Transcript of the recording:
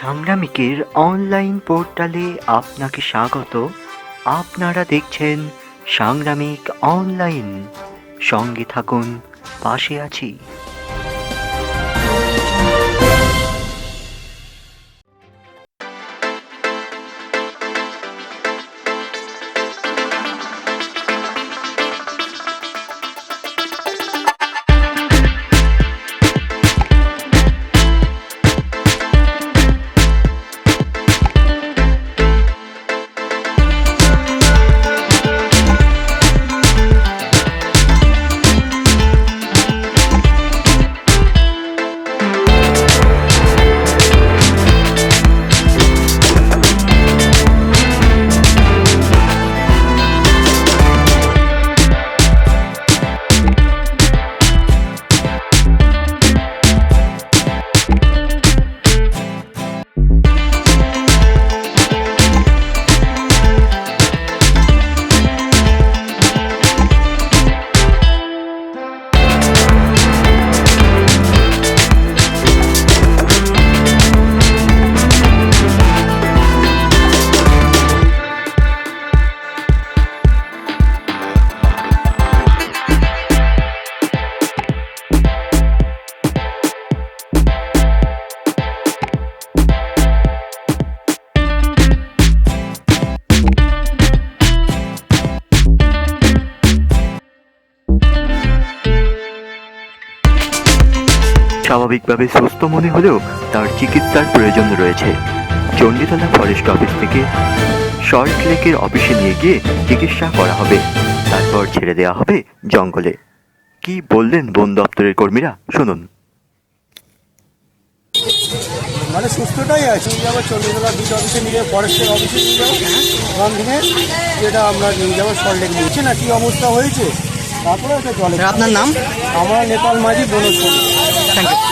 সংগ্রামিকের online পোর্টালে আপনাকে স্বাগত। আপনারা দেখছেন সাংগ্রামিক অনলাইন সঙ্গে থাকুন পাশে আছি। স্বাভাবিকভাবে সুস্থ মনে হলেও তার চিকিৎসার প্রয়োজন রয়েছে। চণ্ডীতলা ফরেস্ট অফিস থেকে সল্ট লেকের অফিসে নিয়ে গিয়ে চিকিৎসা করা হবে। তারপর ছেড়ে দেওয়া হবে জঙ্গলে। কি বললেন বন দপ্তরের কর্মীরা? শুনুন। মানে সুস্থটাই আছে। নিয়ে যাব চন্দ্রকোনা বিট অফিসে নিয়ে যাব ফরেস্টের অফিসে নিয়ে যাব। ওখান থেকে যেটা আমরা নিয়ে যাব সল্টলেক নিচ্ছে না কি অবস্থা হয়েছে। তারপরে জলে আপনার নাম? আমরা নেপাল মাঝি বনজ Thank you.